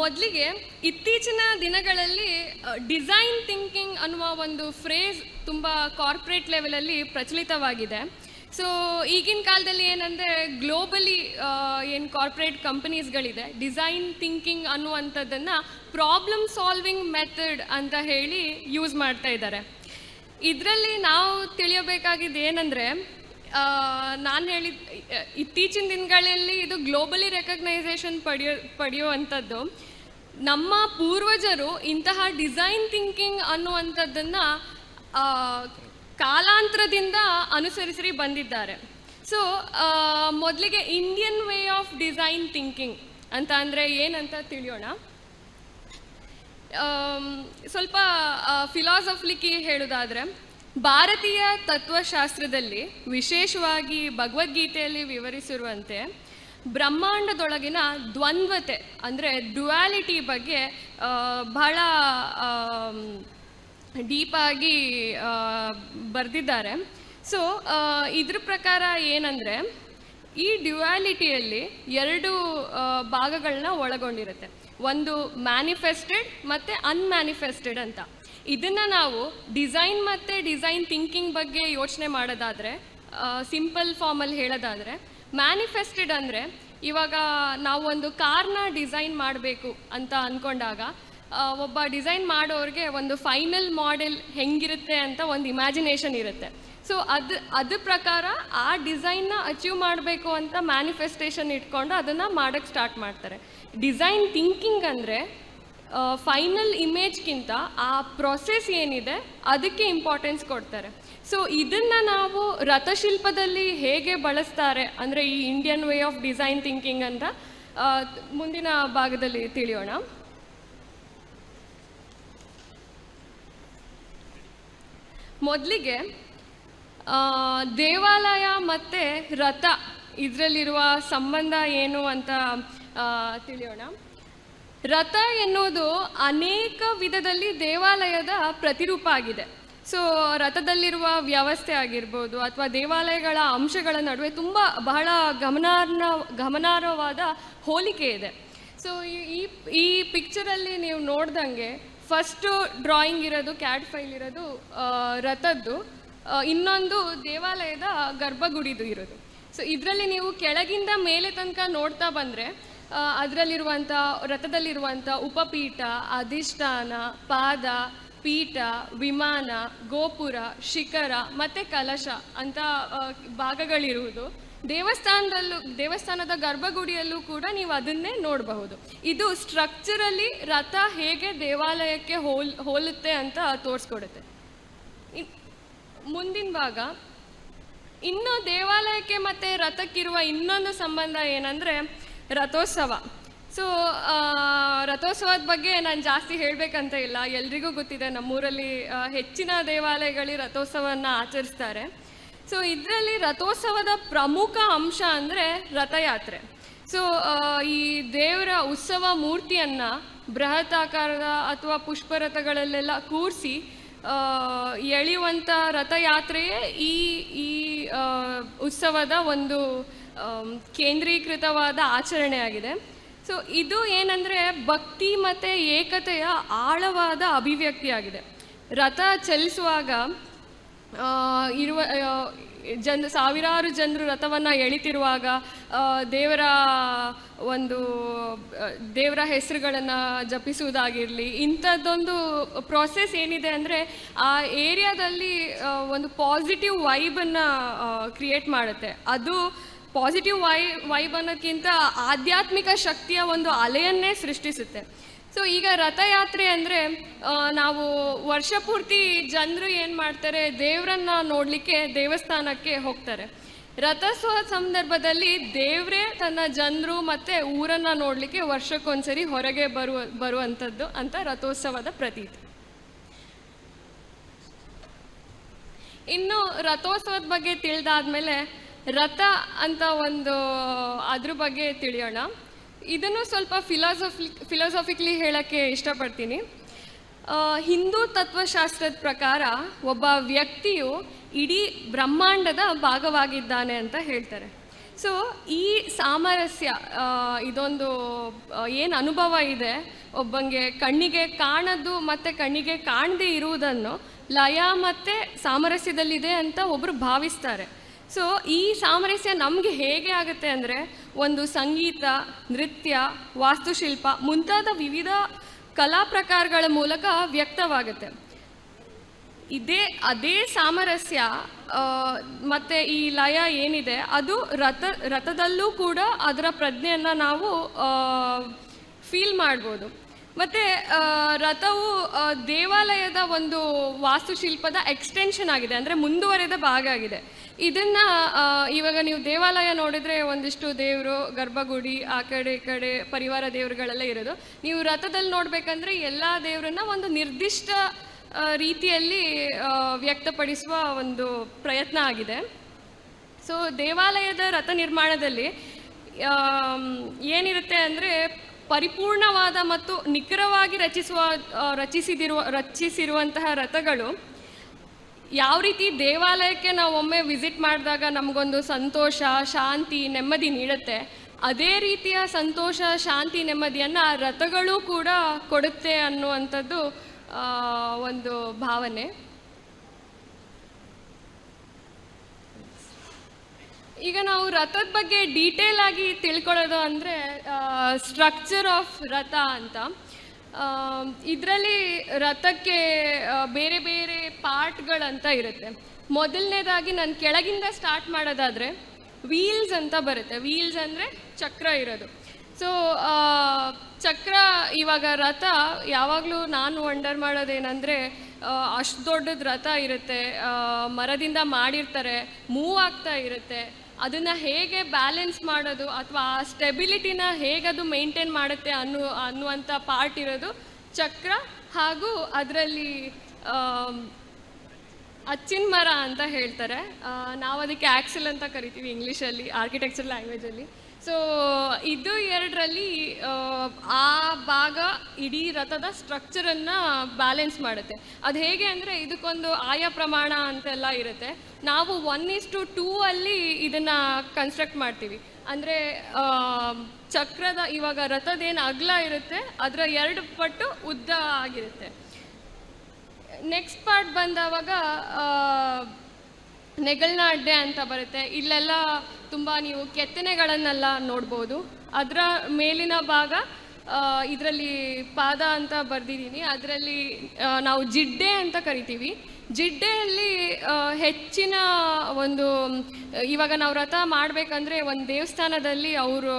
ಮೊದಲಿಗೆ ಇತ್ತೀಚಿನ ದಿನಗಳಲ್ಲಿ ಡಿಸೈನ್ ಥಿಂಕಿಂಗ್ ಅನ್ನುವ ಒಂದು ಫ್ರೇಸ್ ತುಂಬ ಕಾರ್ಪೊರೇಟ್ ಲೆವೆಲಲ್ಲಿ ಪ್ರಚಲಿತವಾಗಿದೆ. ಸೊ ಈಗಿನ ಕಾಲದಲ್ಲಿ ಏನಂದರೆ ಗ್ಲೋಬಲಿ ಏನು ಕಾರ್ಪೊರೇಟ್ ಕಂಪನೀಸ್ಗಳಿದೆ ಡಿಸೈನ್ ಥಿಂಕಿಂಗ್ ಅನ್ನುವಂಥದ್ದನ್ನು ಪ್ರಾಬ್ಲಮ್ ಸಾಲ್ವಿಂಗ್ ಮೆಥಡ್ ಅಂತ ಹೇಳಿ ಯೂಸ್ ಮಾಡ್ತಾ ಇದ್ದಾರೆ. ಇದರಲ್ಲಿ ನಾವು ತಿಳಿಯಬೇಕಾಗಿದ್ದು ಏನಂದರೆ ನಾನು ಹೇಳಿದ ಇತ್ತೀಚಿನ ದಿನಗಳಲ್ಲಿ ಇದು ಗ್ಲೋಬಲಿ ರೆಕಗ್ನೈಸೇಷನ್ ಪಡೆಯೋ, ಪಡೆಯುವಂಥದ್ದು. ನಮ್ಮ ಪೂರ್ವಜರು ಇಂತಹ ಡಿಸೈನ್ ಥಿಂಕಿಂಗ್ ಅನ್ನುವಂಥದ್ದನ್ನು ಕಾಲಾಂತರದಿಂದ ಅನುಸರಿಸಿ ಬಂದಿದ್ದಾರೆ. ಸೊ ಮೊದಲಿಗೆ Indian way of design thinking ಅಂತ ಅಂದರೆ ಏನಂತ ತಿಳಿಯೋಣ? ಸ್ವಲ್ಪ ಫಿಲಾಸಫ್ಲಿಕ್ಕಿ ಹೇಳೋದಾದರೆ ಭಾರತೀಯ ತತ್ವಶಾಸ್ತ್ರದಲ್ಲಿ ವಿಶೇಷವಾಗಿ ಭಗವದ್ಗೀತೆಯಲ್ಲಿ ವಿವರಿಸಿರುವಂತೆ ಬ್ರಹ್ಮಾಂಡದೊಳಗಿನ ದ್ವಂದ್ವತೆ, ಅಂದರೆ ಡ್ಯುಯಾಲಿಟಿ ಬಗ್ಗೆ ಬಹಳ ಡೀಪಾಗಿ ಬರೆದಿದ್ದಾರೆ. ಸೊ ಇದ್ರ ಪ್ರಕಾರ ಏನಂದರೆ, ಈ ಡ್ಯುಯಾಲಿಟಿಯಲ್ಲಿ ಎರಡು ಭಾಗಗಳನ್ನ ಒಳಗೊಂಡಿರುತ್ತೆ. ಒಂದು ಮ್ಯಾನಿಫೆಸ್ಟೆಡ್ ಮತ್ತು ಅನ್ಮ್ಯಾನಿಫೆಸ್ಟೆಡ್ ಅಂತ. ಇದನ್ನು ನಾವು ಡಿಸೈನ್ ಮತ್ತು ಡಿಸೈನ್ ಥಿಂಕಿಂಗ್ ಬಗ್ಗೆ ಯೋಚನೆ ಮಾಡೋದಾದರೆ ಸಿಂಪಲ್ ಫಾರ್ಮಲ್ಲಿ ಹೇಳೋದಾದರೆ ಮ್ಯಾನಿಫೆಸ್ಟೆಡ್ ಅಂದರೆ ಇವಾಗ ನಾವು ಒಂದು ಕಾರ್ನ ಡಿಸೈನ್ ಮಾಡಬೇಕು ಅಂತ ಅಂದ್ಕೊಂಡಾಗ ಒಬ್ಬ ಡಿಸೈನ್ ಮಾಡೋರಿಗೆ ಒಂದು ಫೈನಲ್ ಮಾಡೆಲ್ ಹೆಂಗಿರುತ್ತೆ ಅಂತ ಒಂದು ಇಮ್ಯಾಜಿನೇಷನ್ ಇರುತ್ತೆ. ಸೊ ಅದು ಅದ್ರ ಪ್ರಕಾರ ಆ ಡಿಸೈನ್ನ ಅಚೀವ್ ಮಾಡಬೇಕು ಅಂತ ಮ್ಯಾನಿಫೆಸ್ಟೇಷನ್ ಇಟ್ಕೊಂಡು ಅದನ್ನು ಮಾಡೋಕ್ಕೆ ಸ್ಟಾರ್ಟ್ ಮಾಡ್ತಾರೆ. ಡಿಸೈನ್ ಥಿಂಕಿಂಗ್ ಅಂದರೆ ಫೈನಲ್ ಇಮೇಜ್ಗಿಂತ ಆ ಪ್ರೊಸೆಸ್ ಏನಿದೆ, ಅದಕ್ಕೆ ಇಂಪಾರ್ಟೆನ್ಸ್ ಕೊಡ್ತಾರೆ. ಸೊ ಇದನ್ನು ನಾವು ರಥಶಿಲ್ಪದಲ್ಲಿ ಹೇಗೆ ಬಳಸ್ತಾರೆ, ಅಂದರೆ ಈ Indian way of design thinking ಅಂತ ಮುಂದಿನ ಭಾಗದಲ್ಲಿ ತಿಳಿಯೋಣ. ಮೊದಲಿಗೆ ದೇವಾಲಯ ಮತ್ತು ರಥ ಇದರಲ್ಲಿರುವ ಸಂಬಂಧ ಏನು ಅಂತ ತಿಳಿಯೋಣ. ರಥ ಎನ್ನುವುದು ಅನೇಕ ವಿಧದಲ್ಲಿ ದೇವಾಲಯದ ಪ್ರತಿರೂಪ ಆಗಿದೆ. ಸೊ ರಥದಲ್ಲಿರುವ ವ್ಯವಸ್ಥೆ ಆಗಿರ್ಬೋದು ಅಥವಾ ದೇವಾಲಯಗಳ ಅಂಶಗಳ ನಡುವೆ ತುಂಬ ಬಹಳ ಗಮನಾರ್ಹ, ಗಮನಾರ್ಹವಾದ ಹೋಲಿಕೆ ಇದೆ. ಸೊ ಈ ಈ ಪಿಕ್ಚರಲ್ಲಿ ನೀವು ನೋಡ್ದಂಗೆ ಫಸ್ಟು ಡ್ರಾಯಿಂಗ್ ಇರೋದು ಕ್ಯಾಟ್ ಫೈಲ್ ಇರೋದು ರಥದ್ದು. ಇನ್ನೊಂದು ದೇವಾಲಯದ ಗರ್ಭಗುಡಿದು ಇರೋದು. ಸೊ ಇದರಲ್ಲಿ ನೀವು ಕೆಳಗಿಂದ ಮೇಲೆ ತನಕ ನೋಡ್ತಾ ಬಂದರೆ ಅದರಲ್ಲಿರುವಂಥ ರಥದಲ್ಲಿರುವಂಥ ಉಪಪೀಠ, ಅಧಿಷ್ಠಾನ, ಪಾದ, ಪೀಠ, ವಿಮಾನ, ಗೋಪುರ, ಶಿಖರ ಮತ್ತು ಕಲಶ ಅಂತ ಭಾಗಗಳಿರುವುದು. ದೇವಸ್ಥಾನದಲ್ಲೂ, ದೇವಸ್ಥಾನದ ಗರ್ಭಗುಡಿಯಲ್ಲೂ ಕೂಡ ನೀವು ಅದನ್ನೇ ನೋಡಬಹುದು. ಇದು ಸ್ಟ್ರಕ್ಚರಲ್ಲಿ ರಥ ಹೇಗೆ ದೇವಾಲಯಕ್ಕೆ ಹೋಲ್, ಹೋಲುತ್ತೆ ಅಂತ ತೋರಿಸ್ಕೊಡುತ್ತೆ. ಮುಂದಿನ ಭಾಗ, ಇನ್ನು ದೇವಾಲಯಕ್ಕೆ ಮತ್ತು ರಥಕ್ಕಿರುವ ಇನ್ನೊಂದು ಸಂಬಂಧ ಏನಂದರೆ ರಥೋತ್ಸವ. ಸೊ ರಥೋತ್ಸವದ ಬಗ್ಗೆ ನಾನು ಜಾಸ್ತಿ ಹೇಳಬೇಕಂತ ಇಲ್ಲ. ಎಲ್ರಿಗೂ ಗೊತ್ತಿದೆ, ನಮ್ಮೂರಲ್ಲಿ ಹೆಚ್ಚಿನ ದೇವಾಲಯಗಳಲ್ಲಿ ರಥೋತ್ಸವವನ್ನು ಆಚರಿಸ್ತಾರೆ. ಸೊ ಇದರಲ್ಲಿ ರಥೋತ್ಸವದ ಪ್ರಮುಖ ಅಂಶ ಅಂದರೆ ರಥಯಾತ್ರೆ. ಸೊ ಈ ದೇವರ ಉತ್ಸವ ಮೂರ್ತಿಯನ್ನು ಬೃಹತ್ ಆಕಾರದ ಅಥವಾ ಪುಷ್ಪರಥಗಳಲ್ಲೆಲ್ಲ ಕೂರಿಸಿ ಎಳೆಯುವಂಥ ರಥಯಾತ್ರೆಯೇ ಈ ಈ ಉತ್ಸವದ ಒಂದು ಕೇಂದ್ರೀಕೃತವಾದ ಆಚರಣೆಯಾಗಿದೆ. ಸೊ ಇದು ಏನಂದರೆ ಭಕ್ತಿ ಮತ್ತು ಏಕತೆಯ ಆಳವಾದ ಅಭಿವ್ಯಕ್ತಿಯಾಗಿದೆ. ರಥ ಚಲಿಸುವಾಗ ಇರುವ ಜನ, ಸಾವಿರಾರು ಜನರು ರಥವನ್ನು ಎಳಿತಿರುವಾಗ ದೇವರ ಒಂದು ದೇವರ ಹೆಸರುಗಳನ್ನು ಜಪಿಸುವುದಾಗಿರಲಿ, ಇಂಥದ್ದೊಂದು ಪ್ರೊಸೆಸ್ ಏನಿದೆ ಅಂದರೆ ಆ ಏರಿಯಾದಲ್ಲಿ ಒಂದು ಪಾಸಿಟಿವ್ ವೈಬನ್ನು ಕ್ರಿಯೇಟ್ ಮಾಡುತ್ತೆ. ಅದು ಪಾಸಿಟಿವ್ ವೈ ವೈಬ್ ಅನ್ನೋಕ್ಕಿಂತ ಆಧ್ಯಾತ್ಮಿಕ ಶಕ್ತಿಯ ಒಂದು ಅಲೆಯನ್ನೇ ಸೃಷ್ಟಿಸುತ್ತೆ. ಸೊ ಈಗ ರಥಯಾತ್ರೆ ಅಂದರೆ ನಾವು ವರ್ಷ ಪೂರ್ತಿ ಜನರು ಏನು ಮಾಡ್ತಾರೆ, ದೇವರನ್ನ ನೋಡಲಿಕ್ಕೆ ದೇವಸ್ಥಾನಕ್ಕೆ ಹೋಗ್ತಾರೆ. ರಥೋತ್ಸವ ಸಂದರ್ಭದಲ್ಲಿ ದೇವರೇ ತನ್ನ ಜನರು ಮತ್ತು ಊರನ್ನು ನೋಡಲಿಕ್ಕೆ ವರ್ಷಕ್ಕೊಂದ್ಸರಿ ಹೊರಗೆ ಬರುವ ಬರುವಂಥದ್ದು ಅಂತ ರಥೋತ್ಸವದ ಪ್ರತೀತಿ. ಇನ್ನು ರಥೋತ್ಸವದ ಬಗ್ಗೆ ತಿಳಿದಾದ್ಮೇಲೆ ರಥ ಅಂತ ಒಂದು ಅದ್ರ ಬಗ್ಗೆ ತಿಳಿಯೋಣ. ಇದನ್ನು ಸ್ವಲ್ಪ ಫಿಲಾಸಫಿ ಫಿಲಾಸಫಿಕ್ಲಿ ಹೇಳೋಕ್ಕೆ ಇಷ್ಟಪಡ್ತೀನಿ. ಹಿಂದೂ ತತ್ವಶಾಸ್ತ್ರದ ಪ್ರಕಾರ ಒಬ್ಬ ವ್ಯಕ್ತಿಯು ಇಡೀ ಬ್ರಹ್ಮಾಂಡದ ಭಾಗವಾಗಿದ್ದಾನೆ ಅಂತ ಹೇಳ್ತಾರೆ. ಸೊ ಈ ಸಾಮರಸ್ಯ ಇದೊಂದು ಏನು ಅನುಭವ ಇದೆ, ಒಬ್ಬಂಗೆ ಕಣ್ಣಿಗೆ ಕಾಣದ್ದು ಮತ್ತು ಕಣ್ಣಿಗೆ ಕಾಣದೇ ಇರುವುದನ್ನು ಲಯ ಮತ್ತು ಸಾಮರಸ್ಯದಲ್ಲಿದೆ ಅಂತ ಒಬ್ಬರು ಭಾವಿಸ್ತಾರೆ. ಸೊ ಈ ಸಾಮರಸ್ಯ ನಮಗೆ ಹೇಗೆ ಆಗುತ್ತೆ ಅಂದರೆ, ಒಂದು ಸಂಗೀತ, ನೃತ್ಯ, ವಾಸ್ತುಶಿಲ್ಪ ಮುಂತಾದ ವಿವಿಧ ಕಲಾ ಪ್ರಕಾರಗಳ ಮೂಲಕ ವ್ಯಕ್ತವಾಗುತ್ತೆ. ಇದೇ, ಅದೇ ಸಾಮರಸ್ಯ ಮತ್ತು ಈ ಲಯ ಏನಿದೆ, ಅದು ರಥ, ರಥದಲ್ಲೂ ಕೂಡ ಅದರ ಪ್ರಜ್ಞೆಯನ್ನು ನಾವು ಫೀಲ್ ಮಾಡ್ಬೋದು. ಮತ್ತು ರಥವು ದೇವಾಲಯದ ಒಂದು ವಾಸ್ತುಶಿಲ್ಪದ ಎಕ್ಸ್ಟೆನ್ಷನ್ ಆಗಿದೆ, ಅಂದರೆ ಮುಂದುವರೆದ ಭಾಗ ಆಗಿದೆ. ಇದನ್ನು ಇವಾಗ ನೀವು ದೇವಾಲಯ ನೋಡಿದರೆ ಒಂದಿಷ್ಟು ದೇವರು, ಗರ್ಭಗುಡಿ, ಆ ಕಡೆ, ಈ ಕಡೆ ಪರಿವಾರ ದೇವರುಗಳೆಲ್ಲ ಇರೋದು. ನೀವು ರಥದಲ್ಲಿ ನೋಡಬೇಕಂದ್ರೆ ಎಲ್ಲ ದೇವರನ್ನ ಒಂದು ನಿರ್ದಿಷ್ಟ ರೀತಿಯಲ್ಲಿ ವ್ಯಕ್ತಪಡಿಸುವ ಒಂದು ಪ್ರಯತ್ನ ಆಗಿದೆ. ಸೊ ದೇವಾಲಯದ ರಥ ನಿರ್ಮಾಣದಲ್ಲಿ ಏನಿರುತ್ತೆ ಅಂದರೆ ಪರಿಪೂರ್ಣವಾದ ಮತ್ತು ನಿಖರವಾಗಿ ರಚಿಸುವ ರಚಿಸಿದಿರುವ, ರಚಿಸಿರುವಂತಹ ರಥಗಳು ಯಾವ ರೀತಿ ದೇವಾಲಯಕ್ಕೆ ನಾವು ಒಮ್ಮೆ ವಿಸಿಟ್ ಮಾಡಿದಾಗ ನಮಗೊಂದು ಸಂತೋಷ, ಶಾಂತಿ, ನೆಮ್ಮದಿ ನೀಡುತ್ತೆ, ಅದೇ ರೀತಿಯ ಸಂತೋಷ, ಶಾಂತಿ, ನೆಮ್ಮದಿಯನ್ನು ರಥಗಳು ಕೂಡ ಕೊಡುತ್ತೆ ಅನ್ನುವಂಥದ್ದು ಒಂದು ಭಾವನೆ. ಈಗ ನಾವು ರಥದ ಬಗ್ಗೆ ಡೀಟೇಲ್ ಆಗಿ ತಿಳ್ಕೊಳ್ಳೋದು ಅಂದರೆ ಸ್ಟ್ರಕ್ಚರ್ ಆಫ್ ರಥ ಅಂತ. ಇದರಲ್ಲಿ ರಥಕ್ಕೆ ಬೇರೆ ಬೇರೆ ಪಾರ್ಟ್ಗಳಂತ ಇರುತ್ತೆ. ಮೊದಲನೇದಾಗಿ ನಾನು ಕೆಳಗಿಂದ ಸ್ಟಾರ್ಟ್ ಮಾಡೋದಾದರೆ ವೀಲ್ಸ್ ಅಂತ ಬರುತ್ತೆ. ವೀಲ್ಸ್ ಅಂದರೆ ಚಕ್ರ ಇರೋದು. ಸೊ ಚಕ್ರ ಇವಾಗ ರಥ, ಯಾವಾಗಲೂ ನಾನು ವಂಡರ್ ಮಾಡೋದೇನೆಂದರೆ ಅಷ್ಟು ದೊಡ್ಡದ ರಥ ಇರುತ್ತೆ. ಮರದಿಂದ ಮಾಡಿರ್ತಾರೆ ಮೂವ್ ಆಗ್ತಾ ಇರುತ್ತೆ. ಅದನ್ನು ಹೇಗೆ ಬ್ಯಾಲೆನ್ಸ್ ಮಾಡೋದು ಅಥವಾ ಆ ಸ್ಟೆಬಿಲಿಟಿನ ಹೇಗದು ಮೇಂಟೈನ್ ಮಾಡುತ್ತೆ ಅನ್ನು ಅನ್ನುವಂಥ ಪಾರ್ಟ್ ಇರೋದು ಚಕ್ರ ಹಾಗೂ ಅದರಲ್ಲಿ ಅಚ್ಚಿನ ಮರ ಅಂತ ಹೇಳ್ತಾರೆ. ನಾವು ಅದಕ್ಕೆ ಆ್ಯಕ್ಸಲ್ ಅಂತ ಕರಿತೀವಿ ಇಂಗ್ಲೀಷಲ್ಲಿ ಆರ್ಕಿಟೆಕ್ಚರ್ ಲ್ಯಾಂಗ್ವೇಜಲ್ಲಿ ಸೊ ಇದು ಎರಡರಲ್ಲಿ, ಆ ಭಾಗ ಇಡೀ ರಥದ ಸ್ಟ್ರಕ್ಚರನ್ನು ಬ್ಯಾಲೆನ್ಸ್ ಮಾಡುತ್ತೆ. ಅದು ಹೇಗೆ ಅಂದರೆ ಇದಕ್ಕೊಂದು ಆಯಾ ಪ್ರಮಾಣ ಅಂತೆಲ್ಲ ಇರುತ್ತೆ. ನಾವು ಒನ್ ಇಸ್ ಟು ಟೂ ಅಲ್ಲಿ ಇದನ್ನು ಕನ್ಸ್ಟ್ರಕ್ಟ್ ಮಾಡ್ತೀವಿ. ಅಂದರೆ ಚಕ್ರದ ಇವಾಗ ರಥದೇನು ಅಗಲ ಇರುತ್ತೆ, ಅದರ ಎರಡು ಪಟ್ಟು ಉದ್ದ ಆಗಿರುತ್ತೆ. ನೆಕ್ಸ್ಟ್ ಪಾರ್ಟ್ ಬಂದವಾಗ ನೆಗಳನ ಅಡ್ಡೆ ಅಂತ ಬರುತ್ತೆ. ಇಲ್ಲೆಲ್ಲ ತುಂಬ ನೀವು ಕೆತ್ತನೆಗಳನ್ನೆಲ್ಲ ನೋಡ್ಬೋದು. ಅದರ ಮೇಲಿನ ಭಾಗ ಇದರಲ್ಲಿ ಪಾದ ಅಂತ ಬರೆದಿದ್ದೀನಿ. ಅದರಲ್ಲಿ ನಾವು ಜಿಡ್ಡೆ ಅಂತ ಕರಿತೀವಿ. ಜಿಡ್ಡೆಯಲ್ಲಿ ಹೆಚ್ಚಿನ ಒಂದು, ಇವಾಗ ನಾವು ರಥ ಮಾಡಬೇಕಂದ್ರೆ ಒಂದು ದೇವಸ್ಥಾನದಲ್ಲಿ ಅವರು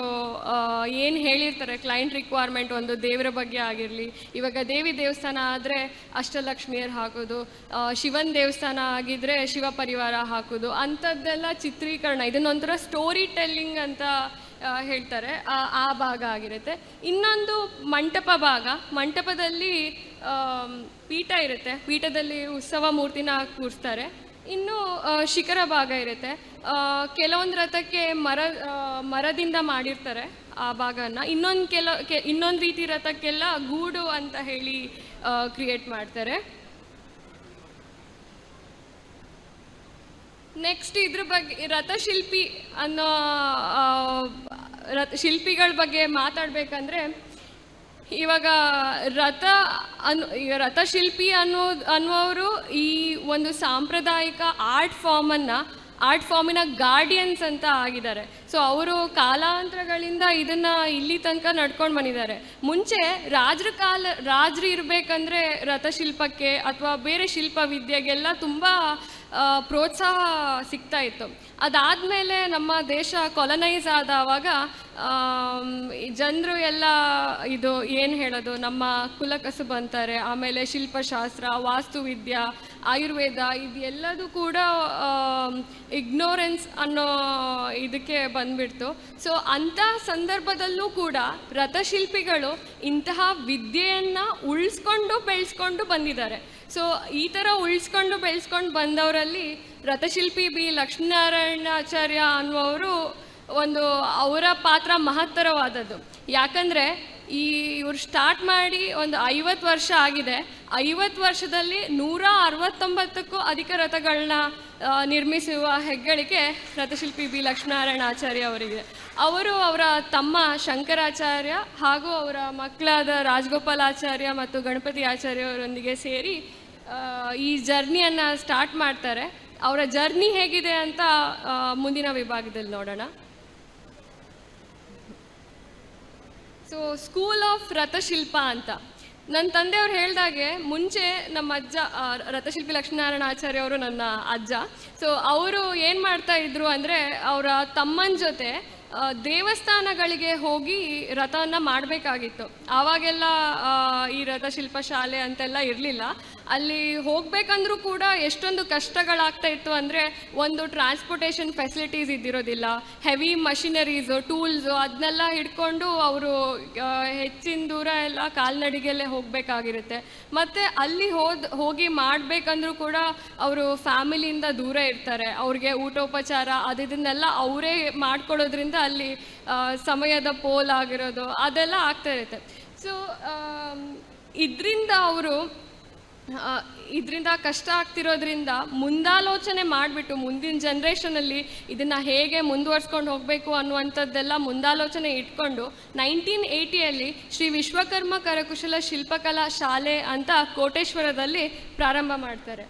ಏನು ಹೇಳಿರ್ತಾರೆ ಕ್ಲೈಂಟ್ ರಿಕ್ವೈರ್ಮೆಂಟ್ ಒಂದು ದೇವರ ಬಗ್ಗೆ ಆಗಿರಲಿ. ಇವಾಗ ದೇವಿ ದೇವಸ್ಥಾನ ಆದರೆ ಅಷ್ಟಲಕ್ಷ್ಮಿಯರು ಹಾಕೋದು ಶಿವನ್ ದೇವಸ್ಥಾನ ಆಗಿದ್ರೆ ಶಿವ ಪರಿವಾರ ಹಾಕೋದು, ಅಂಥದ್ದೆಲ್ಲ ಚಿತ್ರೀಕರಣ. ಇದನ್ನೊಂಥರ ಸ್ಟೋರಿ ಟೆಲ್ಲಿಂಗ್ ಅಂತ ಹೇಳ್ತಾರೆ. ಆ ಭಾಗ ಆಗಿರುತ್ತೆ. ಇನ್ನೊಂದು ಮಂಟಪ ಭಾಗ. ಮಂಟಪದಲ್ಲಿ ಪೀಠ ಇರುತ್ತೆ. ಪೀಠದಲ್ಲಿ ಉತ್ಸವ ಮೂರ್ತಿನ ಕೂರಿಸ್ತಾರೆ. ಇನ್ನು ಶಿಖರ ಭಾಗ ಇರುತ್ತೆ. ಕೆಲವೊಂದು ರಥಕ್ಕೆ ಮರ ಮರದಿಂದ ಮಾಡಿರ್ತಾರೆ ಆ ಭಾಗನ. ಇನ್ನೊಂದು ಕೆಲ ಇನ್ನೊಂದು ರೀತಿ ರಥಕ್ಕೆಲ್ಲ ಗೂಡು ಅಂತ ಹೇಳಿ ಕ್ರಿಯೇಟ್ ಮಾಡ್ತಾರೆ. ನೆಕ್ಸ್ಟ್ ಇದ್ರ ಬಗ್ಗೆ, ರಥಶಿಲ್ಪಿ ಅನ್ನೋ ಶಿಲ್ಪಿಗಳ ಬಗ್ಗೆ ಮಾತಾಡಬೇಕಂದ್ರೆ, ಇವಾಗ ರಥ ಅನ್ ಈಗ ರಥಶಿಲ್ಪಿ ಅನ್ನೋ ಅನ್ನುವರು ಈ ಒಂದು ಸಾಂಪ್ರದಾಯಿಕ ಆರ್ಟ್ ಫಾರ್ಮನ್ನು ಆರ್ಟ್ ಫಾರ್ಮಿನ ಗಾರ್ಡಿಯನ್ಸ್ ಅಂತ ಆಗಿದ್ದಾರೆ. ಸೊ, ಅವರು ಕಾಲಾಂತರಗಳಿಂದ ಇದನ್ನ ಇಲ್ಲಿ ತನಕ ನಡ್ಕೊಂಡು ಬಂದಿದ್ದಾರೆ. ಮುಂಚೆ ರಾಜರ ಕಾಲ ರಾಜರು ಇರಬೇಕಂದ್ರೆ ರಥಶಿಲ್ಪಕ್ಕೆ ಅಥವಾ ಬೇರೆ ಶಿಲ್ಪ ವಿದ್ಯೆಗೆಲ್ಲ ತುಂಬ ಪ್ರೋತ್ಸಾಹ ಸಿಗ್ತಾ ಇತ್ತು. ಅದಾದಮೇಲೆ ನಮ್ಮ ದೇಶ ಕೊಲನೈಸ್ ಆದವಾಗ ಜನರು ಎಲ್ಲ ಇದು ಏನು ಹೇಳೋದು, ನಮ್ಮ ಕುಲಕಸು ಅಂತಾರೆ ಆಮೇಲೆ ಶಿಲ್ಪಶಾಸ್ತ್ರ, ವಾಸ್ತುವಿದ್ಯಾ, ಆಯುರ್ವೇದ ಇದೆಲ್ಲದೂ ಕೂಡ ಇಗ್ನೋರೆನ್ಸ್ ಅನ್ನೋ ಇದಕ್ಕೆ ಬಂದ್ಬಿಡ್ತು. ಸೊ ಅಂಥ ಸಂದರ್ಭದಲ್ಲೂ ಕೂಡ ರಥಶಿಲ್ಪಿಗಳು ಇಂತಹ ವಿದ್ಯೆಯನ್ನು ಉಳಿಸ್ಕೊಂಡು ಬೆಳೆಸ್ಕೊಂಡು ಬಂದಿದ್ದಾರೆ. ಸೊ ಈ ಥರ ಉಳಿಸ್ಕೊಂಡು ಬೆಳೆಸ್ಕೊಂಡು ಬಂದವರಲ್ಲಿ ರಥಶಿಲ್ಪಿ ಬಿ. ಲಕ್ಷ್ಮೀನಾರಾಯಣಾಚಾರ್ಯ ಅನ್ನುವರು ಒಂದು ಅವರ ಪಾತ್ರ ಮಹತ್ತರವಾದದ್ದು. ಯಾಕಂದರೆ ಈ ಇವರು ಸ್ಟಾರ್ಟ್ ಮಾಡಿ ಒಂದು ಐವತ್ತು ವರ್ಷ ಆಗಿದೆ. ಐವತ್ತು ವರ್ಷದಲ್ಲಿ ನೂರ ಅರವತ್ತೊಂಬತ್ತಕ್ಕೂ ಅಧಿಕ ರಥಗಳನ್ನ ನಿರ್ಮಿಸುವ ಹೆಗ್ಗಳಿಕೆ ರಥಶಿಲ್ಪಿ ಬಿ. ಲಕ್ಷ್ಮೀನಾರಾಯಣ ಆಚಾರ್ಯ ಅವರಿಗೆ. ಅವರು ಅವರ ತಮ್ಮ ಶಂಕರಾಚಾರ್ಯ ಹಾಗೂ ಅವರ ಮಕ್ಕಳಾದ ರಾಜಗೋಪಾಲಾಚಾರ್ಯ ಮತ್ತು ಗಣಪತಿ ಆಚಾರ್ಯವರೊಂದಿಗೆ ಸೇರಿ ಈ ಜರ್ನಿಯನ್ನು ಸ್ಟಾರ್ಟ್ ಮಾಡ್ತಾರೆ. ಅವರ ಜರ್ನಿ ಹೇಗಿದೆ ಅಂತ ಮುಂದಿನ ವಿಭಾಗದಲ್ಲಿ ನೋಡೋಣ. ಸೊ ಸ್ಕೂಲ್ ಆಫ್ ರಥಶಿಲ್ಪ ಅಂತ. ನನ್ನ ತಂದೆಯವ್ರು ಹೇಳ್ದಾಗೆ ಮುಂಚೆ ನಮ್ಮ ಅಜ್ಜ ರಥಶಿಲ್ಪಿ ಲಕ್ಷ್ಮೀನಾರಾಯಣ ಆಚಾರ್ಯ ಅವರು ನನ್ನ ಅಜ್ಜ. ಸೊ ಅವರು ಏನು ಮಾಡ್ತಾ ಇದ್ರು ಅಂದರೆ ಅವರ ತಮ್ಮನ ಜೊತೆ ದೇವಸ್ಥಾನಗಳಿಗೆ ಹೋಗಿ ರಥವನ್ನು ಮಾಡಬೇಕಾಗಿತ್ತು. ಆವಾಗೆಲ್ಲ ಈ ರಥಶಿಲ್ಪ ಶಾಲೆ ಅಂತೆಲ್ಲ ಇರಲಿಲ್ಲ. ಅಲ್ಲಿ ಹೋಗ್ಬೇಕಂದ್ರೂ ಕೂಡ ಎಷ್ಟೊಂದು ಕಷ್ಟಗಳಾಗ್ತಾ ಇತ್ತು ಅಂದರೆ ಒಂದು ಟ್ರಾನ್ಸ್ಪೋರ್ಟೇಷನ್ ಫೆಸಿಲಿಟೀಸ್ ಇದ್ದಿರೋದಿಲ್ಲ. ಹೆವಿ ಮಷಿನರೀಸು ಟೂಲ್ಸು ಅದನ್ನೆಲ್ಲ ಹಿಡ್ಕೊಂಡು ಅವರು ಹೆಚ್ಚಿನ ದೂರ ಎಲ್ಲ ಕಾಲ್ನಡಿಗೆಲ್ಲೇ ಹೋಗಬೇಕಾಗಿರುತ್ತೆ. ಮತ್ತು ಅಲ್ಲಿ ಹೋದ್, ಹೋಗಿ ಮಾಡಬೇಕಂದ್ರೂ ಕೂಡ ಅವರು ಫ್ಯಾಮಿಲಿಯಿಂದ ದೂರ ಇರ್ತಾರೆ. ಅವ್ರಿಗೆ ಊಟೋಪಚಾರ ಅದಿದನ್ನೆಲ್ಲ ಅವರೇ ಮಾಡ್ಕೊಡೋದ್ರಿಂದ ಅಲ್ಲಿ ಸಮಯದ ಪೋಲ್ ಆಗಿರೋದು ಅದೆಲ್ಲ ಆಗ್ತಾ ಇರುತ್ತೆ. ಸೊ ಇದರಿಂದ ಅವರು ಇದರಿಂದ ಕಷ್ಟ ಆಗ್ತಿರೋದ್ರಿಂದ ಮುಂದಾಲೋಚನೆ ಮಾಡಿಬಿಟ್ಟು ಮುಂದಿನ ಜನ್ರೇಷನಲ್ಲಿ ಇದನ್ನು ಹೇಗೆ ಮುಂದುವರ್ಸ್ಕೊಂಡು ಹೋಗಬೇಕು ಅನ್ನುವಂಥದ್ದೆಲ್ಲ ಮುಂದಾಲೋಚನೆ ಇಟ್ಕೊಂಡು ನೈನ್ಟೀನ್ ಏಯ್ಟಿಯಲ್ಲಿ ಶ್ರೀ ವಿಶ್ವಕರ್ಮ ಕರಕುಶಲ ಶಿಲ್ಪಕಲಾ ಶಾಲೆ ಅಂತ ಕೋಟೇಶ್ವರದಲ್ಲಿ ಪ್ರಾರಂಭ ಮಾಡ್ತಾರೆ.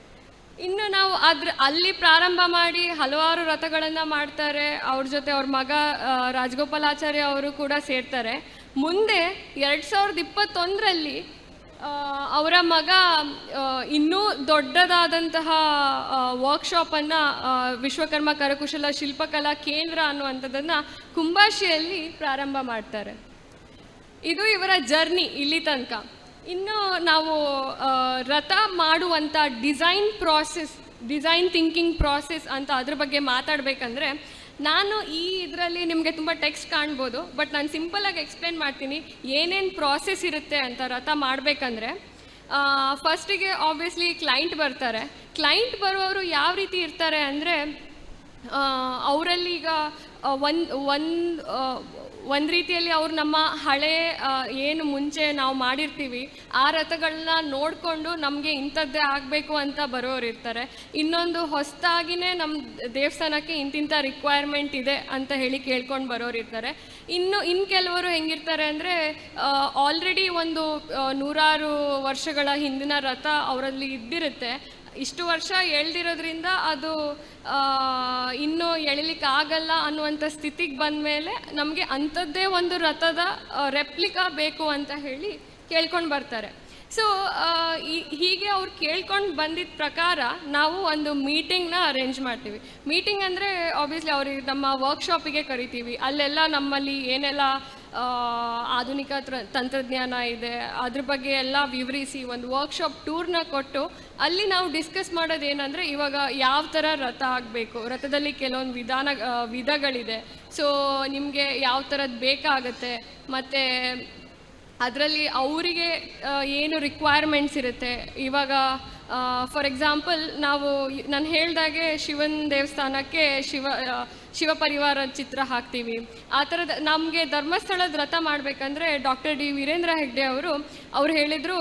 ಇನ್ನು ನಾವು ಅದ್ರ, ಅಲ್ಲಿ ಪ್ರಾರಂಭ ಮಾಡಿ ಹಲವಾರು ರಥಗಳನ್ನು ಮಾಡ್ತಾರೆ, ಅವ್ರ ಜೊತೆ ಅವ್ರ ಮಗ ರಾಜಗೋಪಾಲಾಚಾರ್ಯ ಅವರು ಕೂಡ ಸೇರ್ತಾರೆ. ಮುಂದೆ ಎರಡು ಸಾವಿರದ ಇಪ್ಪತ್ತೊಂದರಲ್ಲಿ ಅವರ ಮಗ ಇನ್ನೂ ದೊಡ್ಡದಾದಂತಹ ವರ್ಕ್ಶಾಪನ್ನು ವಿಶ್ವಕರ್ಮ ಕರಕುಶಲ ಶಿಲ್ಪಕಲಾ ಕೇಂದ್ರ ಅನ್ನುವಂಥದ್ದನ್ನು ಕುಂಬಾಶಿಯಲ್ಲಿ ಪ್ರಾರಂಭ ಮಾಡ್ತಾರೆ. ಇದು ಇವರ ಜರ್ನಿ ಇಲ್ಲಿ ತನಕ. ಇನ್ನು ನಾವು ರಥ ಮಾಡುವಂಥ design process design thinking process ಅಂತ ಅದ್ರ ಬಗ್ಗೆ ಮಾತಾಡಬೇಕಂದ್ರೆ ನಾನು ಈ ಇದರಲ್ಲಿ ನಿಮಗೆ ತುಂಬ ಟೆಕ್ಸ್ಟ್ ಕಾಣ್ಬೋದು ಬಟ್ ನಾನು ಸಿಂಪಲಾಗಿ ಎಕ್ಸ್ಪ್ಲೇನ್ ಮಾಡ್ತೀನಿ. ಏನೇನು ಪ್ರಾಸೆಸ್ ಇರುತ್ತೆ ಅಂತ ರಥ ಮಾಡಬೇಕಂದ್ರೆ ಫಸ್ಟಿಗೆ ಆಬ್ವಿಯಸ್ಲಿ ಕ್ಲೈಂಟ್ ಬರ್ತಾರೆ. ಕ್ಲೈಂಟ್ ಬರುವವರು ಯಾವ ರೀತಿ ಇರ್ತಾರೆ ಅಂದರೆ ಅವರಲ್ಲಿ ಈಗ ಒಂದು ಒಂದು ಒಂದು ರೀತಿಯಲ್ಲಿ ಅವ್ರು ನಮ್ಮ ಹಳೆ ಏನು ಮುಂಚೆ ನಾವು ಮಾಡಿರ್ತೀವಿ, ಆ ರಥಗಳನ್ನ ನೋಡಿಕೊಂಡು ನಮಗೆ ಇಂಥದ್ದೇ ಆಗಬೇಕು ಅಂತ ಬರೋರು ಇರ್ತಾರೆ. ಇನ್ನೊಂದು ಹೊಸದಾಗಿನೇ ನಮ್ಮ ದೇವಸ್ಥಾನಕ್ಕೆ ಇಂತಿಂಥ ರಿಕ್ವೈರ್ಮೆಂಟ್ ಇದೆ ಅಂತ ಹೇಳಿ ಕೇಳ್ಕೊಂಡು ಬರೋರು ಇರ್ತಾರೆ. ಇನ್ನು ಇನ್ನು ಕೆಲವರು ಹೆಂಗಿರ್ತಾರೆ ಅಂದರೆ ಆಲ್ರೆಡಿ ಒಂದು ನೂರಾರು ವರ್ಷಗಳ ಹಿಂದಿನ ರಥ ಅವರಲ್ಲಿ ಇದ್ದಿರುತ್ತೆ. ಇಷ್ಟು ವರ್ಷ ಎಳ್ದಿರೋದ್ರಿಂದ ಅದು ಇನ್ನೂ ಎಳಿಲಿಕ್ಕೆ ಆಗಲ್ಲ ಅನ್ನುವಂಥ ಸ್ಥಿತಿಗೆ ಬಂದ ಮೇಲೆ ನಮಗೆ ಅಂಥದ್ದೇ ಒಂದು ರಥದ ರೆಪ್ಲಿಕಾ ಬೇಕು ಅಂತ ಹೇಳಿ ಕೇಳ್ಕೊಂಡು ಬರ್ತಾರೆ. ಸೊ ಹೀಗೆ ಅವ್ರು ಕೇಳ್ಕೊಂಡು ಬಂದಿದ್ದ ಪ್ರಕಾರ ನಾವು ಒಂದು ಮೀಟಿಂಗ್ನ ಅರೇಂಜ್ ಮಾಡ್ತೀವಿ. ಮೀಟಿಂಗ್ ಅಂದರೆ ಆಬ್ವಿಯಸ್ಲಿ ಅವ್ರಿಗೆ ನಮ್ಮ ವರ್ಕ್ಶಾಪಿಗೆ ಕರಿತೀವಿ. ಅಲ್ಲೆಲ್ಲ ನಮ್ಮಲ್ಲಿ ಏನೆಲ್ಲ ಆಧುನಿಕ ತಂತ್ರಜ್ಞಾನ ಇದೆ. ಅದ್ರ ಬಗ್ಗೆ ಎಲ್ಲ ವಿವರಿಸಿ ಒಂದು ವರ್ಕ್ಶಾಪ್ ಟೂರ್ನ ಕೊಟ್ಟು ಅಲ್ಲಿ ನಾವು ಡಿಸ್ಕಸ್ ಮಾಡೋದು ಏನಂದರೆ ಇವಾಗ ಯಾವ ಥರ ರಥ ಆಗಬೇಕು? ರಥದಲ್ಲಿ ಕೆಲವೊಂದು ವಿಧಾನ ವಿಧಗಳಿದೆ. ಸೊ ನಿಮಗೆ ಯಾವ ಥರದ್ದು ಬೇಕಾಗತ್ತೆ? ಮತ್ತು ಅದರಲ್ಲಿ ಅವರಿಗೆ ಏನು ರಿಕ್ವೈರ್ಮೆಂಟ್ಸ್ ಇರುತ್ತೆ? ಇವಾಗ ಫಾರ್ ಎಕ್ಸಾಂಪಲ್ ನಾವು, ನಾನು ಹೇಳ್ದಾಗೆ ಶಿವನ ದೇವಸ್ಥಾನಕ್ಕೆ ಶಿವ ಶಿವ ಪರಿವಾರ ಚಿತ್ರ ಹಾಕ್ತೀವಿ. ಆ ಥರದ ನಮಗೆ ಧರ್ಮಸ್ಥಳದ ರಥ ಮಾಡಬೇಕಂದ್ರೆ ಡಾಕ್ಟರ್ ಡಿ. ವೀರೇಂದ್ರ ಹೆಗ್ಡೆ ಅವರು, ಅವ್ರು ಹೇಳಿದರು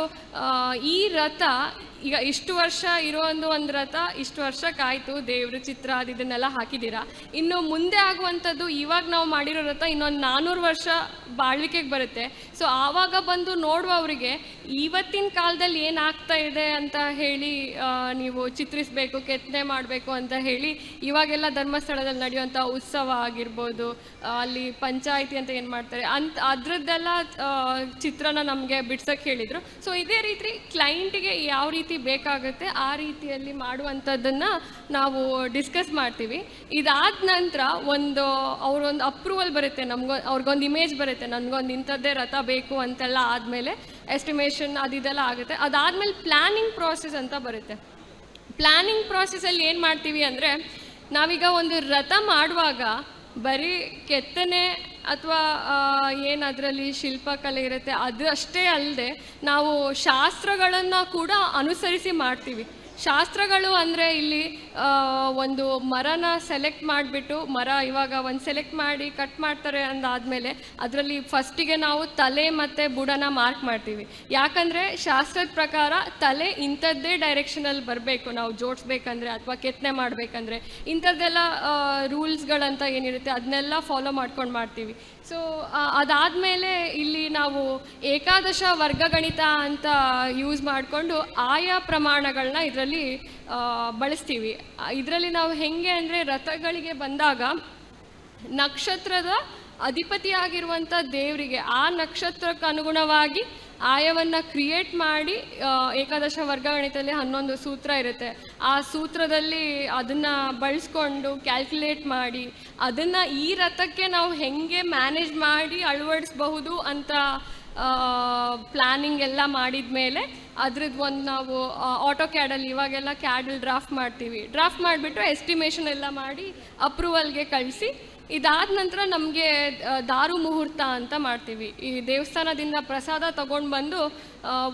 ಈ ರಥ ಈಗ ಇಷ್ಟು ವರ್ಷ ಇರೋ ಒಂದು ಒಂದು ರಥ, ಇಷ್ಟು ವರ್ಷಕ್ಕಾಯಿತು ದೇವ್ರ, ಚಿತ್ರ ಅದು ಇದನ್ನೆಲ್ಲ ಹಾಕಿದ್ದೀರಾ? ಇನ್ನು ಮುಂದೆ ಆಗುವಂಥದ್ದು ಇವಾಗ ನಾವು ಮಾಡಿರೋ ರಥ ಇನ್ನೊಂದು ನಾನ್ನೂರು ವರ್ಷ ಬಾಳ್ವಿಕೆಗೆ ಬರುತ್ತೆ. ಸೊ ಆವಾಗ ಬಂದು ನೋಡುವವರಿಗೆ ಇವತ್ತಿನ ಕಾಲದಲ್ಲಿ ಏನಾಗ್ತಾ ಇದೆ ಅಂತ ಹೇಳಿ ನೀವು ಚಿತ್ರಿಸಬೇಕು, ಕೆತ್ತನೆ ಮಾಡಬೇಕು ಅಂತ ಹೇಳಿ, ಇವಾಗೆಲ್ಲ ಧರ್ಮಸ್ಥಳದಲ್ಲಿ ನಡೆಯುವಂಥ ಉತ್ಸವ ಆಗಿರ್ಬೋದು, ಅಲ್ಲಿ ಪಂಚಾಯಿತಿ ಅಂತ ಏನು ಮಾಡ್ತಾರೆ? ಅಂತ, ಅದರದ್ದೆಲ್ಲ ಚಿತ್ರನ ನಮಗೆ ಬಿಡ್ಸೋಕ್ಕೆ ಹೇಳಿದರು. ಸೊ ಇದೇ ರೀತಿ ಕ್ಲೈಂಟಿಗೆ ಯಾವ ರೀತಿ ಬೇಕಾಗುತ್ತೆ, ಆ ರೀತಿಯಲ್ಲಿ ಮಾಡುವಂಥದ್ದನ್ನು ನಾವು ಡಿಸ್ಕಸ್ ಮಾಡ್ತೀವಿ. ಇದಾದ ನಂತರ ಒಂದು ಅವ್ರೊಂದು ಅಪ್ರೂವಲ್ ಬರುತ್ತೆ ನಮ್ಗೊಂದು ಅವ್ರಿಗೊಂದು ಇಮೇಜ್ ಬರುತ್ತೆ, ನನಗೊಂದು ಇಂಥದ್ದೇ ರಥ ಬೇಕು ಅಂತೆಲ್ಲ ಆದಮೇಲೆ ಎಸ್ಟಿಮೇಷನ್ ಅದಿದೆಲ್ಲ ಆಗುತ್ತೆ. ಅದಾದಮೇಲೆ ಪ್ಲ್ಯಾನಿಂಗ್ ಪ್ರಾಸೆಸ್ ಅಂತ ಬರುತ್ತೆ. ಪ್ಲ್ಯಾನಿಂಗ್ ಪ್ರಾಸೆಸಲ್ಲಿ ಏನು ಮಾಡ್ತೀವಿ ಅಂದರೆ, ನಾವೀಗ ಒಂದು ರಥ ಮಾಡುವಾಗ ಬರೀ ಕೆತ್ತನೆ ಅಥವಾ ಏನು ಅದರಲ್ಲಿ ಶಿಲ್ಪಕಲೆ ಇರುತ್ತೆ ಅದು ಅಷ್ಟೇ ಅಲ್ಲದೆ ನಾವು ಶಾಸ್ತ್ರಗಳನ್ನು ಕೂಡ ಅನುಸರಿಸಿ ಮಾಡ್ತೀವಿ. ಶಾಸ್ತ್ರಗಳು ಅಂದರೆ ಇಲ್ಲಿ ಒಂದು ಮರನ ಸೆಲೆಕ್ಟ್ ಮಾಡಿಬಿಟ್ಟು, ಮರ ಇವಾಗ ಒಂದು ಸೆಲೆಕ್ಟ್ ಮಾಡಿ ಕಟ್ ಮಾಡ್ತಾರೆ ಅಂದಾದಮೇಲೆ ಅದರಲ್ಲಿ ಫಸ್ಟಿಗೆ ನಾವು ತಲೆ ಮತ್ತು ಬುಡನ ಮಾರ್ಕ್ ಮಾಡ್ತೀವಿ. ಯಾಕಂದರೆ ಶಾಸ್ತ್ರದ ಪ್ರಕಾರ ತಲೆ ಇಂಥದ್ದೇ ಡೈರೆಕ್ಷನಲ್ಲಿ ಬರಬೇಕು. ನಾವು ಜೋಡಿಸ್ಬೇಕಂದ್ರೆ ಅಥವಾ ಕೆತ್ತನೆ ಮಾಡಬೇಕಂದ್ರೆ ಇಂಥದ್ದೆಲ್ಲ ರೂಲ್ಸ್ಗಳಂತ ಏನಿರುತ್ತೆ ಅದನ್ನೆಲ್ಲ ಫಾಲೋ ಮಾಡ್ಕೊಂಡು ಮಾಡ್ತೀವಿ. ಸೊ ಅದಾದಮೇಲೆ ಇಲ್ಲಿ ನಾವು ಏಕಾದಶ ವರ್ಗಗಣಿತ ಅಂತ ಯೂಸ್ ಮಾಡಿಕೊಂಡು ಆಯಾ ಪ್ರಮಾಣಗಳನ್ನ ಇದರಲ್ಲಿ ಬಳಸ್ತೀವಿ. ಇದರಲ್ಲಿ ನಾವು ಹೆಂಗೆ ಅಂದರೆ ರಥಗಳಿಗೆ ಬಂದಾಗ ನಕ್ಷತ್ರದ ಅಧಿಪತಿಯಾಗಿರುವಂಥ ದೇವರಿಗೆ ಆ ನಕ್ಷತ್ರಕ್ಕೆ ಅನುಗುಣವಾಗಿ ಆಯವನ್ನು ಕ್ರಿಯೇಟ್ ಮಾಡಿ ಏಕಾದಶ ವರ್ಗಾವಣೆಯಲ್ಲಿ ಹನ್ನೊಂದು ಸೂತ್ರ ಇರುತ್ತೆ. ಆ ಸೂತ್ರದಲ್ಲಿ ಅದನ್ನು ಬಳಸ್ಕೊಂಡು ಕ್ಯಾಲ್ಕುಲೇಟ್ ಮಾಡಿ, ಅದನ್ನು ಈ ರಥಕ್ಕೆ ನಾವು ಹೆಂಗೆ ಮ್ಯಾನೇಜ್ ಮಾಡಿ ಅಳವಡಿಸ್ಬಹುದು ಅಂತ ಪ್ಲ್ಯಾನಿಂಗ್ ಎಲ್ಲ ಮಾಡಿದ ಮೇಲೆ ಅದ್ರದ್ದು ಒಂದು ನಾವು ಆಟೋ ಕ್ಯಾಡಲ್ಲಿ ಇವಾಗೆಲ್ಲ ಕ್ಯಾಡಲ್ಲಿ ಡ್ರಾಫ್ಟ್ ಮಾಡ್ತೀವಿ. ಡ್ರಾಫ್ಟ್ ಮಾಡಿಬಿಟ್ಟು ಎಸ್ಟಿಮೇಷನ್ ಎಲ್ಲ ಮಾಡಿ ಅಪ್ರೂವಲ್ಗೆ ಕಳಿಸಿ ಇದಾದ ನಂತರ ನಮಗೆ ದಾರು ಮುಹೂರ್ತ ಅಂತ ಮಾಡ್ತೀವಿ. ಈ ದೇವಸ್ಥಾನದಿಂದ ಪ್ರಸಾದ ತಗೊಂಡು ಬಂದು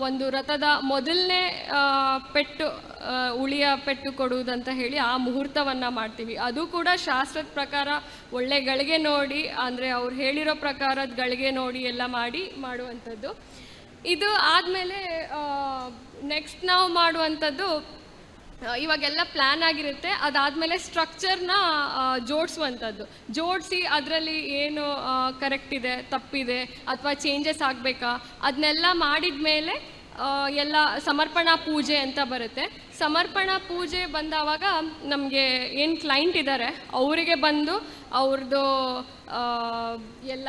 ಒಂದು ರಥದ ಮೊದಲನೇ ಪೆಟ್ಟು ಉಳಿಯ ಪೆಟ್ಟು ಕೊಡುವುದಂತ ಹೇಳಿ ಆ ಮುಹೂರ್ತವನ್ನು ಮಾಡ್ತೀವಿ. ಅದು ಕೂಡ ಶಾಸ್ತ್ರದ ಪ್ರಕಾರ ಒಳ್ಳೆ ಗಳಿಗೆ ನೋಡಿ, ಅಂದರೆ ಅವ್ರು ಹೇಳಿರೋ ಪ್ರಕಾರದ ಗಳಿಗೆ ನೋಡಿ ಎಲ್ಲ ಮಾಡಿ ಮಾಡುವಂಥದ್ದು. ಇದು ಆದಮೇಲೆ ನೆಕ್ಸ್ಟ್ ನಾವು ಮಾಡುವಂಥದ್ದು ಇವಾಗೆಲ್ಲ ಪ್ಲ್ಯಾನ್ ಆಗಿರುತ್ತೆ. ಅದಾದಮೇಲೆ ಸ್ಟ್ರಕ್ಚರ್ನ ಜೋಡಿಸುವಂಥದ್ದು. ಜೋಡಿಸಿ ಅದರಲ್ಲಿ ಏನು ಕರೆಕ್ಟ್ ಇದೆ, ತಪ್ಪಿದೆ, ಅಥವಾ ಚೇಂಜಸ್ ಆಗಬೇಕಾ? ಅದನ್ನೆಲ್ಲ ಮಾಡಿದ ಮೇಲೆ ಎಲ್ಲ ಸಮರ್ಪಣಾ ಪೂಜೆ ಅಂತ ಬರುತ್ತೆ. ಸಮರ್ಪಣಾ ಪೂಜೆ ಬಂದಾವಾಗ ನಮಗೆ ಏನು ಕ್ಲೈಂಟ್ ಇದ್ದಾರೆ ಅವರಿಗೆ ಬಂದು ಅವ್ರದ್ದು ಎಲ್ಲ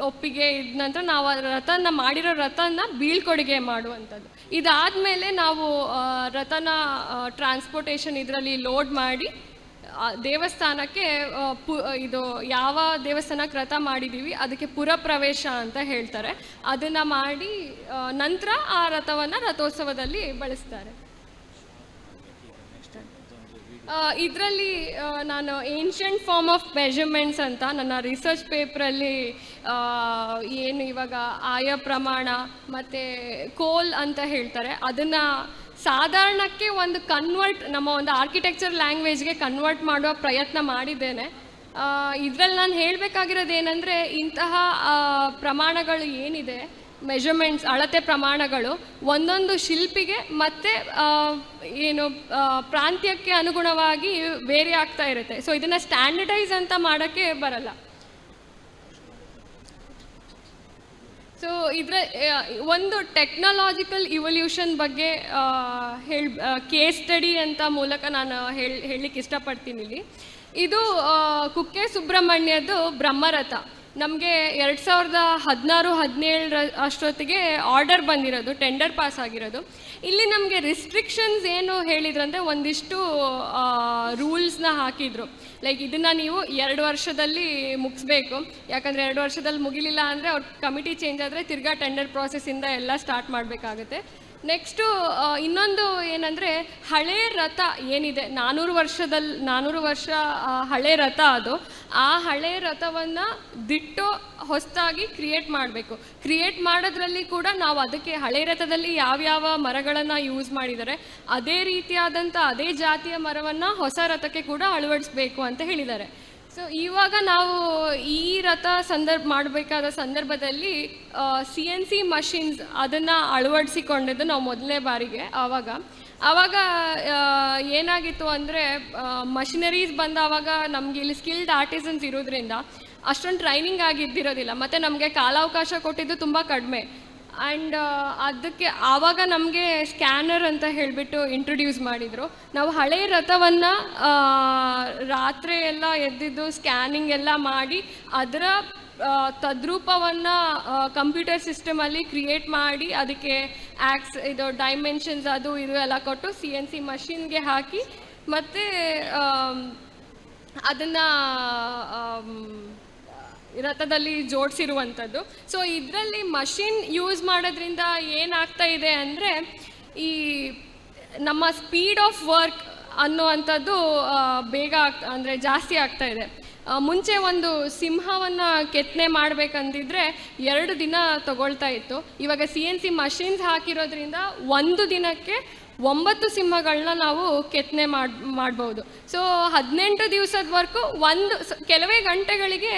ಒಪ್ಪಿಗೆ ಇದ್ದ ನಂತರ ನಾವು ರಥನ ಮಾಡಿರೋ ರಥನ ಬೀಳ್ಕೊಡುಗೆ ಮಾಡುವಂಥದ್ದು. ಇದಾದಮೇಲೆ ನಾವು ಆ, ರಥನ ಟ್ರಾನ್ಸ್ಪೋರ್ಟೇಷನ್ ಇದರಲ್ಲಿ ಲೋಡ್ ಮಾಡಿ ದೇವಸ್ಥಾನಕ್ಕೆ ಪು ಇದು ಯಾವ ದೇವಸ್ಥಾನಕ್ಕೆ ರಥ ಮಾಡಿದ್ದೀವಿ ಅದಕ್ಕೆ ಪುರಪ್ರವೇಶ ಅಂತ ಹೇಳ್ತಾರೆ. ಅದನ್ನು ಮಾಡಿ ನಂತರ ಆ ರಥವನ್ನು ರಥೋತ್ಸವದಲ್ಲಿ ಬಳಸ್ತಾರೆ. ಇದರಲ್ಲಿ ನಾನು ಏನ್ಷಂಟ್ ಫಾರ್ಮ್ ಆಫ್ ಮೆಷರ್ಮೆಂಟ್ಸ್ ಅಂತ ನನ್ನ ರಿಸರ್ಚ್ ಪೇಪರಲ್ಲಿ ಏನು ಇವಾಗ ಆಯ ಪ್ರಮಾಣ ಮತ್ತು ಕೋಲ್ ಅಂತ ಹೇಳ್ತಾರೆ. ಅದನ್ನು ಸಾಧಾರಣಕ್ಕೆ ಒಂದು ಕನ್ವರ್ಟ್ ನಮ್ಮ ಒಂದು ಆರ್ಕಿಟೆಕ್ಚರ್ ಲ್ಯಾಂಗ್ವೇಜ್ಗೆ ಕನ್ವರ್ಟ್ ಮಾಡುವ ಪ್ರಯತ್ನ ಮಾಡಿದ್ದೇನೆ. ಇದರಲ್ಲಿ ನಾನು ಹೇಳಬೇಕಾಗಿರೋದು ಏನಂದರೆ, ಇಂತಹ ಪ್ರಮಾಣಗಳು ಏನಿದೆ ಮೆಜರ್ಮೆಂಟ್ಸ್ ಅಳತೆ ಪ್ರಮಾಣಗಳು, ಒಂದೊಂದು ಶಿಲ್ಪಿಗೆ ಮತ್ತು ಏನು ಪ್ರಾಂತ್ಯಕ್ಕೆ ಅನುಗುಣವಾಗಿ ವೇರಿ ಆಗ್ತಾ ಇರುತ್ತೆ. ಸೊ ಇದನ್ನು ಸ್ಟ್ಯಾಂಡರ್ಡೈಸ್ ಅಂತ ಮಾಡೋಕ್ಕೆ ಬರಲ್ಲ. ಸೊ ಇದರ ಒಂದು ಟೆಕ್ನಾಲಜಿಕಲ್ ಇವಲ್ಯೂಷನ್ ಬಗ್ಗೆ ಹೇಳಿ ಕೇಸ್ ಸ್ಟಡಿ ಅಂತ ಮೂಲಕ ನಾನು ಹೇಳಿ, ಹೇಳಲಿಕ್ಕೆ ಇಷ್ಟಪಡ್ತೀನಿ ಇಲ್ಲಿ. ಇದು ಕುಕ್ಕೆ ಸುಬ್ರಹ್ಮಣ್ಯದ್ದು ಬ್ರಹ್ಮರಥ. ನಮಗೆ ಎರಡು ಸಾವಿರದ ಹದಿನಾರು ಹದಿನೇಳರ ಅಷ್ಟೊತ್ತಿಗೆ ಆರ್ಡರ್ ಬಂದಿರೋದು ಟೆಂಡರ್ ಪಾಸ್ ಆಗಿರೋದು. ಇಲ್ಲಿ ನಮಗೆ ರಿಸ್ಟ್ರಿಕ್ಷನ್ಸ್ ಏನು ಹೇಳಿದ್ರಂದರೆ ಒಂದಿಷ್ಟು ರೂಲ್ಸ್ನ ಹಾಕಿದ್ರು. ಲೈಕ್ ಇದನ್ನು ನೀವು ಎರಡು ವರ್ಷದಲ್ಲಿ ಮುಗಿಸ್ಬೇಕು. ಯಾಕಂದರೆ ಎರಡು ವರ್ಷದಲ್ಲಿ ಮುಗಿಲಿಲ್ಲ ಅಂದರೆ ಅವ್ರ ಕಮಿಟಿ ಚೇಂಜ್ ಆದರೆ ತಿರ್ಗಾ ಟೆಂಡರ್ ಪ್ರಾಸೆಸ್ಸಿಂದ ಎಲ್ಲ ಸ್ಟಾರ್ಟ್ ಮಾಡಬೇಕಾಗುತ್ತೆ. ನೆಕ್ಸ್ಟು ಇನ್ನೊಂದು ಏನಂದರೆ ಹಳೆ ರಥ ಏನಿದೆ ನಾನ್ನೂರು ವರ್ಷದಲ್ಲಿ ನಾನ್ನೂರು ವರ್ಷ ಹಳೆ ರಥ ಅದು, ಆ ಹಳೆ ರಥವನ್ನು ದಿಟ್ಟು ಹೊಸದಾಗಿ ಕ್ರಿಯೇಟ್ ಮಾಡಬೇಕು. ಕ್ರಿಯೇಟ್ ಮಾಡೋದ್ರಲ್ಲಿ ಕೂಡ ನಾವು ಅದಕ್ಕೆ ಹಳೆ ರಥದಲ್ಲಿ ಯಾವ್ಯಾವ ಮರಗಳನ್ನು ಯೂಸ್ ಮಾಡಿದ್ದಾರೆ ಅದೇ ರೀತಿಯಾದಂಥ ಅದೇ ಜಾತಿಯ ಮರವನ್ನು ಹೊಸ ರಥಕ್ಕೆ ಕೂಡ ಅಳವಡಿಸ್ಬೇಕು ಅಂತ ಹೇಳಿದ್ದಾರೆ. ಸೊ ಇವಾಗ ನಾವು ಈ ರಥ ಸಂದರ್ಭ ಮಾಡಬೇಕಾದ ಸಂದರ್ಭದಲ್ಲಿ ಸಿ ಎನ್ ಸಿ ಮಷಿನ್ಸ್ ಅದನ್ನು ಅಳವಡಿಸಿಕೊಂಡಿದ್ದು ನಾವು ಮೊದಲನೇ ಬಾರಿಗೆ, ಆವಾಗ. ಆವಾಗ ಏನಾಗಿತ್ತು ಅಂದರೆ ಮಷಿನರೀಸ್ ಬಂದಾವಾಗ ನಮಗೆ ಇಲ್ಲಿ ಸ್ಕಿಲ್ಡ್ ಆರ್ಟಿಸನ್ಸ್ ಇರೋದ್ರಿಂದ ಅಷ್ಟೊಂದು ಟ್ರೈನಿಂಗ್ ಆಗಿದ್ದಿರೋದಿಲ್ಲ. ಮತ್ತು ನಮಗೆ ಕಾಲಾವಕಾಶ ಕೊಟ್ಟಿದ್ದು ತುಂಬ ಕಡಿಮೆ. ಆ್ಯಂಡ್ ಅದಕ್ಕೆ ಆವಾಗ ನಮಗೆ ಸ್ಕ್ಯಾನರ್ ಅಂತ ಹೇಳಿಬಿಟ್ಟು ಇಂಟ್ರೊಡ್ಯೂಸ್ ಮಾಡಿದರು. ನಾವು ಹಳೆ ರಥವನ್ನು ರಾತ್ರಿ ಎಲ್ಲ ಎದ್ದಿದ್ದು ಸ್ಕ್ಯಾನಿಂಗ್ ಎಲ್ಲ ಮಾಡಿ ಅದರ ತದ್ರೂಪವನ್ನು ಕಂಪ್ಯೂಟರ್ ಸಿಸ್ಟಮಲ್ಲಿ ಕ್ರಿಯೇಟ್ ಮಾಡಿ ಅದಕ್ಕೆ ಆ್ಯಕ್ಸ್ ಇದು ಡೈಮೆನ್ಷನ್ಸ್ ಅದು ಇದು ಎಲ್ಲ ಕೊಟ್ಟು ಸಿ ಎನ್ ಸಿ ಮಷಿನ್ಗೆ ಹಾಕಿ ಮತ್ತು ಅದನ್ನು ರಥದಲ್ಲಿ ಜೋಡಿಸಿರುವಂಥದ್ದು. ಸೊ ಇದರಲ್ಲಿ ಮಷಿನ್ ಯೂಸ್ ಮಾಡೋದ್ರಿಂದ ಏನಾಗ್ತಾ ಇದೆ ಅಂದರೆ, ಈ ನಮ್ಮ ಸ್ಪೀಡ್ ಆಫ್ ವರ್ಕ್ ಅನ್ನುವಂಥದ್ದು ಬೇಗ ಆಗ್, ಅಂದರೆ ಜಾಸ್ತಿ ಆಗ್ತಾ ಇದೆ. ಮುಂಚೆ ಒಂದು ಸಿಂಹವನ್ನು ಕೆತ್ತನೆ ಮಾಡಬೇಕಂದಿದ್ರೆ ಎರಡು ದಿನ ತಗೊಳ್ತಾ ಇತ್ತು. ಇವಾಗ ಸಿ ಎನ್ ಸಿ ಮಷಿನ್ಸ್ ಹಾಕಿರೋದ್ರಿಂದ ಒಂದು ದಿನಕ್ಕೆ ಒಂಬತ್ತು ಸಿಂಹಗಳನ್ನ ನಾವು ಕೆತ್ತನೆ ಮಾಡ್, ಮಾಡ್ಬೋದು. ಸೊ ಹದಿನೆಂಟು ದಿವಸದವರೆಗೂ ಒಂದು ಕೆಲವೇ ಗಂಟೆಗಳಿಗೆ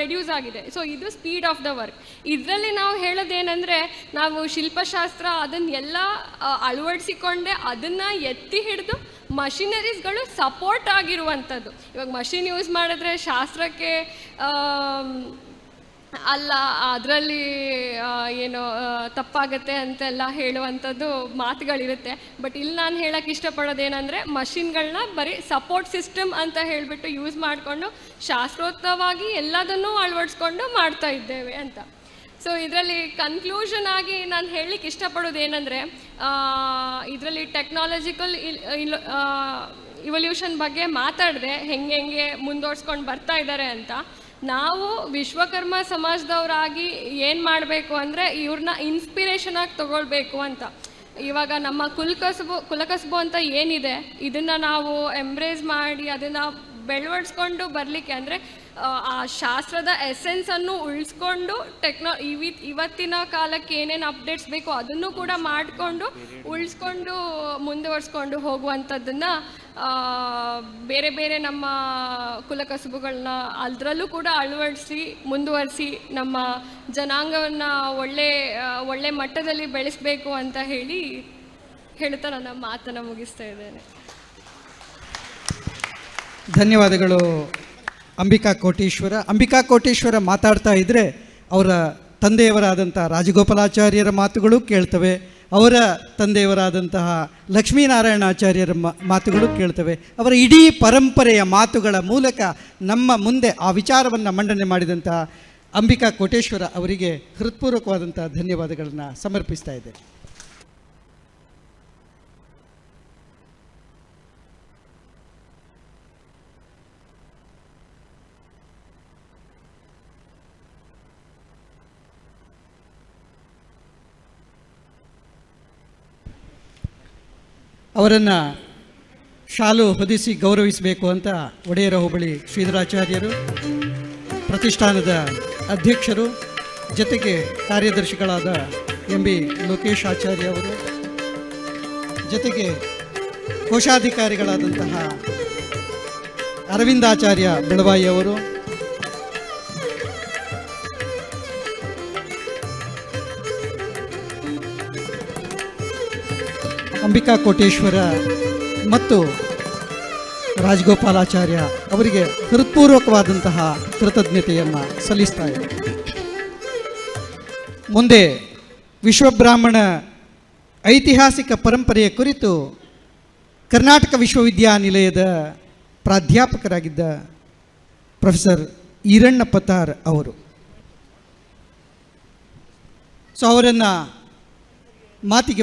ರೆಡ್ಯೂಸ್ ಆಗಿದೆ. ಸೊ ಇದು ಸ್ಪೀಡ್ ಆಫ್ ದ ವರ್ಕ್ ಇದರಲ್ಲಿ ನಾವು ಹೇಳೋದೇನೆಂದರೆ, ನಾವು ಶಿಲ್ಪಶಾಸ್ತ್ರ ಅದನ್ನೆಲ್ಲ ಅಳವಡಿಸಿಕೊಂಡೆ ಅದನ್ನು ಎತ್ತಿ ಹಿಡಿದು ಮಷಿನರೀಸ್ಗಳು ಸಪೋರ್ಟ್ ಆಗಿರುವಂಥದ್ದು. ಇವಾಗ ಮಷಿನ್ ಯೂಸ್ ಮಾಡಿದ್ರೆ ಶಾಸ್ತ್ರಕ್ಕೆ ಅಲ್ಲ, ಅದರಲ್ಲಿ ಏನು ತಪ್ಪಾಗತ್ತೆ ಅಂತೆಲ್ಲ ಹೇಳುವಂಥದ್ದು ಮಾತುಗಳಿರುತ್ತೆ. ಬಟ್ ಇಲ್ಲಿ ನಾನು ಹೇಳಕ್ಕೆ ಇಷ್ಟಪಡೋದೇನೆಂದರೆ ಮಷಿನ್ಗಳನ್ನ ಬರೀ ಸಪೋರ್ಟ್ ಸಿಸ್ಟಮ್ ಅಂತ ಹೇಳಿಬಿಟ್ಟು ಯೂಸ್ ಮಾಡಿಕೊಂಡು ಶಾಸ್ತ್ರೋತ್ತವಾಗಿ ಎಲ್ಲದನ್ನೂ ಅಳವಡಿಸ್ಕೊಂಡು ಮಾಡ್ತಾ ಇದ್ದೇವೆ ಅಂತ. ಸೊ, ಇದರಲ್ಲಿ ಕನ್ಕ್ಲೂಷನ್ ಆಗಿ ನಾನು ಹೇಳಲಿಕ್ಕೆ ಇಷ್ಟಪಡೋದು ಏನಂದರೆ ಇದರಲ್ಲಿ ಟೆಕ್ನಾಲಜಿಕಲ್ ಇವಲ್ಯೂಷನ್ ಬಗ್ಗೆ ಮಾತಾಡಿದೆ, ಹೆಂಗೆ ಹೆಂಗೆ ಮುಂದುವರ್ಸ್ಕೊಂಡು ಬರ್ತಾ ಇದ್ದಾರೆ ಅಂತ. ನಾವು ವಿಶ್ವಕರ್ಮ ಸಮಾಜದವರಾಗಿ ಏನು ಮಾಡಬೇಕು ಅಂದರೆ ಇವ್ರನ್ನ ಇನ್ಸ್ಪಿರೇಷನ್ ಆಗಿ ತಗೊಳ್ಬೇಕು ಅಂತ. ಇವಾಗ ನಮ್ಮ ಕುಲಕಸಬು ಕುಲಕಸಬು ಅಂತ ಏನಿದೆ, ಇದನ್ನು ನಾವು ಎಂಬ್ರೇಸ್ ಮಾಡಿ, ಅದನ್ನು ಬೆಳವಡಿಸ್ಕೊಂಡು ಬರಲಿಕ್ಕೆ ಅಂದರೆ, ಆ ಶಾಸ್ತ್ರದ ಎಸೆನ್ಸನ್ನು ಉಳಿಸ್ಕೊಂಡು ಟೆಕ್ನೋ ಇವಿ, ಇವತ್ತಿನ ಕಾಲಕ್ಕೆ ಏನೇನು ಅಪ್ಡೇಟ್ಸ್ ಬೇಕು ಅದನ್ನು ಕೂಡ ಮಾಡಿಕೊಂಡು ಉಳಿಸ್ಕೊಂಡು ಮುಂದುವರಿಸ್ಕೊಂಡು ಹೋಗುವಂಥದ್ದನ್ನು ಬೇರೆ ಬೇರೆ ನಮ್ಮ ಕುಲಕಸುಬುಗಳನ್ನ ಅದರಲ್ಲೂ ಕೂಡ ಅಳವಡಿಸಿ ಮುಂದುವರಿಸಿ ನಮ್ಮ ಜನಾಂಗವನ್ನು ಒಳ್ಳೆ ಒಳ್ಳೆ ಮಟ್ಟದಲ್ಲಿ ಬೆಳೆಸಬೇಕು ಅಂತ ಹೇಳಿ ಹೇಳ್ತಾ ನನ್ನ ಮಾತನ್ನು ಮುಗಿಸ್ತಾ ಇದ್ದೇನೆ. ಧನ್ಯವಾದಗಳು, ಅಂಬಿಕಾ ಕೋಟೇಶ್ವರ. ಅಂಬಿಕಾ ಕೋಟೇಶ್ವರ ಮಾತಾಡ್ತಾ ಇದ್ದರೆ ಅವರ ತಂದೆಯವರಾದಂಥ ರಾಜಗೋಪಾಲಾಚಾರ್ಯರ ಮಾತುಗಳು ಕೇಳ್ತವೆ, ಅವರ ತಂದೆಯವರಾದಂತಹ ಲಕ್ಷ್ಮೀನಾರಾಯಣಾಚಾರ್ಯರ ಮಾತುಗಳು ಕೇಳ್ತವೆ. ಅವರ ಇಡೀ ಪರಂಪರೆಯ ಮಾತುಗಳ ಮೂಲಕ ನಮ್ಮ ಮುಂದೆ ಆ ವಿಚಾರವನ್ನು ಮಂಡನೆ ಮಾಡಿದಂತಹ ಅಂಬಿಕಾ ಕೋಟೇಶ್ವರ ಅವರಿಗೆ ಹೃತ್ಪೂರ್ವಕವಾದಂಥ ಧನ್ಯವಾದಗಳನ್ನು ಸಮರ್ಪಿಸ್ತಾ ಇದ್ದೇನೆ. ಅವರನ್ನು ಶಾಲು ಹೊದಿಸಿ ಗೌರವಿಸಬೇಕು ಅಂತ ಒಡೆಯರ ಹೋಬಳಿ ಶ್ರೀಧರಾಚಾರ್ಯರು, ಪ್ರತಿಷ್ಠಾನದ ಅಧ್ಯಕ್ಷರು, ಜೊತೆಗೆ ಕಾರ್ಯದರ್ಶಿಗಳಾದ ಎಂ ಬಿ ಲೋಕೇಶ್ ಆಚಾರ್ಯ ಅವರು, ಜೊತೆಗೆ ಕೋಶಾಧಿಕಾರಿಗಳಾದಂತಹ ಅರವಿಂದಾಚಾರ್ಯ ಬೆಳವಾಯಿ ಅವರು ಅಂಬಿಕಾ ಕೋಟೇಶ್ವರ ಮತ್ತು ರಾಜಗೋಪಾಲಾಚಾರ್ಯ ಅವರಿಗೆ ಹೃತ್ಪೂರ್ವಕವಾದಂತಹ ಕೃತಜ್ಞತೆಯನ್ನು ಸಲ್ಲಿಸ್ತಾ ಇದೆ ಮುಂದೆ ವಿಶ್ವಬ್ರಾಹ್ಮಣ ಐತಿಹಾಸಿಕ ಪರಂಪರೆಯ ಕುರಿತು ಕರ್ನಾಟಕ ವಿಶ್ವವಿದ್ಯಾನಿಲಯದ ಪ್ರಾಧ್ಯಾಪಕರಾಗಿದ್ದ ಪ್ರೊಫೆಸರ್ ಈರಣ್ಣ ಪತಾರ್ ಅವರು. ಸೊ ಅವರನ್ನು ಮಾತಿಗೆ